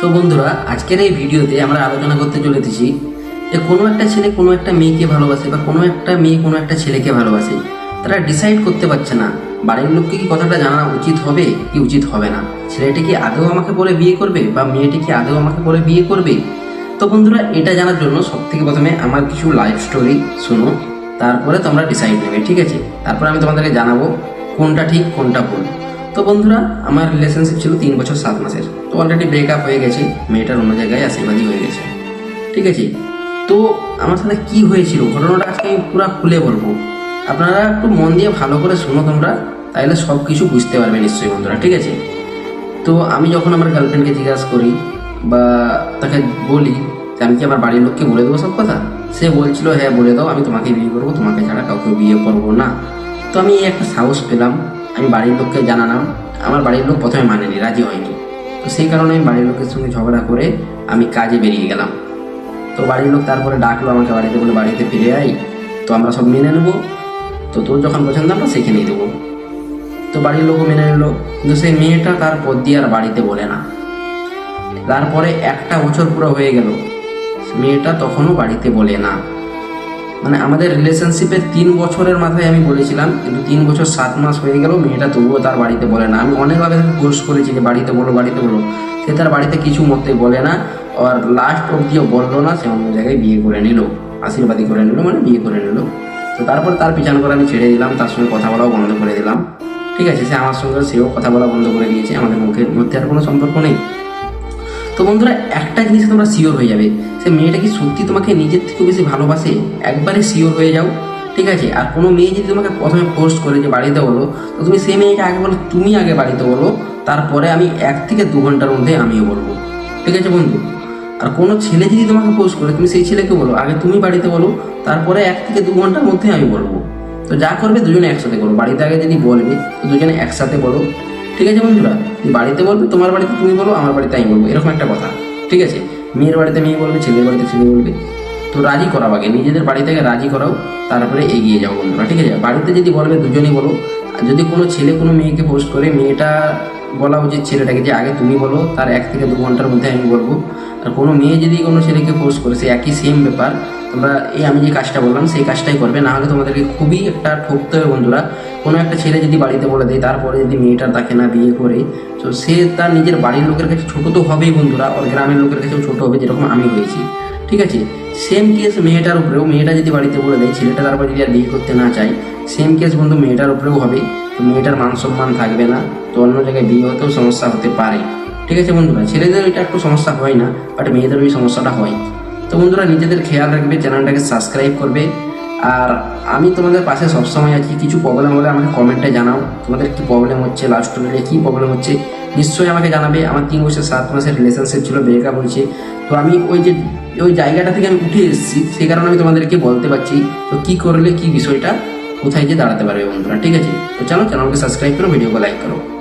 তো বন্ধুরা, আজকের এই ভিডিওতে আমরা আলোচনা করতে চলেছি যে কোনো একটা ছেলে কোনো একটা মেয়েকে ভালোবাসে বা কোনো একটা মেয়ে কোনো একটা ছেলেকে ভালোবাসে। তারা ডিসাইড করতে পারছে না। বাড়ির লোককে কি কথাটা জানা উচিত হবে কি উচিত হবে না? ছেলেটি কি আদৌ আমাকে বলে বিয়ে করবে বা মেয়েটি কি আদৌ আমাকে বলে বিয়ে করবে? তো বন্ধুরা, এটা জানার জন্য সব থেকে প্রথমে আমার কিছু লাইফ স্টোরি শুনো। তারপরে তোমরা ডিসাইড নেবে, ঠিক আছে? তারপরে আমি তোমাদেরকে জানাব কোনটা ঠিক, কোনটা ভুল। তো বন্ধুরা, আমার রিলেশনশিপ ছিল তিন বছর সাত মাসের। তো অলরেডি ব্রেকআপ হয়ে গেছে, মেয়েটার অন্য জায়গায় আশীর্বাদী হয়ে গেছে। ঠিক আছে? তো আমার সাথে কি হয়েছিল? ঘটনাটা আজকে আমি পুরো খুলে বলব। আপনারা একটু মন দিয়ে ভালো করে শুনো তোমরা তাহলে সব কিছু বুঝতে পারবে নিশ্চয়ই বন্ধুরা, ঠিক আছে? তো আমি যখন আমার গার্লফ্রেন্ডকে জিজ্ঞাসা করি, বা তাকে বলি যে, আমি কি আমার বাড়ির লোককে বলে দেবো সব কথা? সে বলছিল হ্যাঁ বলে দাও, আমি তোমাকে বিয়ে করব, তোমাকে ছাড়া কাউকে বিয়ে করব না। তো আমি একটা সাহস পেলাম আমি বাড়ির লোককে জানালাম, আমার বাড়ির লোক প্রথমে মানেনি, রাজি হয়নি। তো সেই কারণে আমি বাড়ির লোকের সঙ্গে ঝগড়া করে আমি কাজে বেরিয়ে গেলাম। তো বাড়ির লোক তারপরে ডাকলো আমাকে বাড়িতে, বলে, বাড়িতে ফিরে আই তো আমরা সব মেনে নেব। তো তোর যখন পছন্দ, আমরা সেখানেই দেবো। তো বাড়ির লোকও মেনে নিল, কিন্তু সেই মেয়েটা তারপর দিয়ে আর বাড়িতে বলে না। তারপরে একটা বছর পুরো হয়ে গেল, মেয়েটা তখনও বাড়িতে বলে না। মানে আমাদের রিলেশনশিপের তিন বছরের মাথায় আমি বলেছিলাম, কিন্তু তিন বছর সাত মাস হয়ে গেল, মেয়েটা তবুও তার বাড়িতে বলে না। আমি অনেকভাবে তাকে কোর্স করেছি যে বাড়িতে বলো বাড়িতে বলো। সে তার বাড়িতে কিছু মতে বলে না, আর লাস্ট অবধিও বলল না, সে অন্য জায়গায় বিয়ে করে নিল, আশীর্বাদী করে নিল মানে বিয়ে করে নিল। তো তারপর তার পিছন করে আমি ছেড়ে দিলাম, তার সঙ্গে কথা বলাও বন্ধ করে দিলাম। ঠিক আছে, সে আমার সঙ্গে সেও কথা বলা বন্ধ করে দিয়েছে, আমাদের মুখের মধ্যে আর কোনো সম্পর্ক নেই। তো বন্ধুরা, একটা জিনিসে তোমরা শিওর হয়ে যাবে। সে মেয়েটা কি সত্যি তোমাকে নিজের থেকে বেশি ভালোবাসে? একবারে শিওর হয়ে যাও, ঠিক আছে? আর কোনো মেয়ে যদি তোমাকে প্রথমে পোস্ট করে যে বাড়িতে বলো, তো তুমি সেই মেয়েকে আগে বলো, তুমি আগে বাড়িতে বলো, তারপরে আমি এক থেকে দু ঘণ্টার মধ্যে আমিও বলব। ঠিক আছে বন্ধু? আর কোনো ছেলে যদি তোমাকে পোস্ট করে, তুমি সেই ছেলেকে বলো, আগে তুমি বাড়িতে বলো, তারপরে এক থেকে দু ঘণ্টার মধ্যে আমি বলব। তো যা করবে দুজনে একসাথে করো। বাড়িতে আগে যদি বলবে, তো দুজনে একসাথে বলো ঠিক আছে বন্ধুরা? বাড়িতে বলবে, তোমার বাড়িতে তুমি বলো, আমার বাড়িতে আমি বলব। এরকম একটা কথা, ঠিক আছে? মেয়ের বাড়িতে মেয়ে বলবে, ছেলের বাড়িতে ছেলে বলবে। তো রাজি করাও আগে, নিজেদের বাড়ি থেকে রাজি করাও, তারপরে এগিয়ে যাও বন্ধুরা, ঠিক আছে? বাড়িতে যদি বলবে, দুজনেই বলো যদি কোনো ছেলে কোনো মেয়েকে পোস্ট করে, মেয়েটা বলা উচিত ছেলেটাকে যে, আগে তুমি বলো, তার এক থেকে দু ঘণ্টার মধ্যে আমি বলব। আর কোনো মেয়ে যদি কোনো ছেলেকে পোস্ট করে, সে একই সেম ব্যাপার। তোমরা এই আমি যে কাজটা বললাম, সেই কাজটাই করবে। না হলে তোমাদেরকে খুবই একটা ঠকতে হবে বন্ধুরা। কোনো একটা ছেলে যদি বাড়িতে বলে দেয়, তারপরে যদি মেয়েটার তাকে না বিয়ে করে, তো সে তার নিজের বাড়ির লোকের কাছে ছোটো তো হবেই বন্ধুরা, ওর গ্রামের লোকের কাছেও ছোটো হবে, যেরকম আমি হয়েছি। ঠিক আছে? সেম কেস মেয়েটার উপরেও, মেয়েটা যদি বাড়িতে বলে দেয়, ছেলেটা তারপর যদি আর বিয়ে করতে না চায় সেম কেস বন্ধু মেয়েটার উপরেও হবে, তো মেয়েটার মান সম্মান থাকবে না, তো অন্য জায়গায় বিয়ে হতেও সমস্যা হতে পারে। ঠিক আছে বন্ধুরা? ছেলেদের এটা একটু সমস্যা হয় না বাট মেয়েদের ওই সমস্যাটা হয়। তো বন্ধুরা, নিজেদের খেয়াল রাখবে, চ্যানেলটাকে সাবস্ক্রাইব করবে আর আমি তোমাদের পাশে সবসময় আছি। কিছু প্রবলেম হলে আমাকে কমেন্টে জানাও। তোমাদের কী প্রবলেম হচ্ছে? লাস্ট মিনিটে কী প্রবলেম হচ্ছে? নিশ্চয়ই আমাকে জানাবে। আমার তিন বছর সাত মাসের রিলেশনশিপ ছিল ব্রেকআপ হয়েছে। তো আমি ওই যে, ওই জায়গাটা থেকে আমি উঠে এসেছি। সেই কারণে আমি তোমাদেরকে বলতে পারছি। তো কী করলে কী বিষয়টা কোথায় গিয়ে দাঁড়াতে পারবে বন্ধুরা? ঠিক আছে? তো চলো চ্যানেলকে সাবস্ক্রাইব করো ভিডিওকে লাইক করো।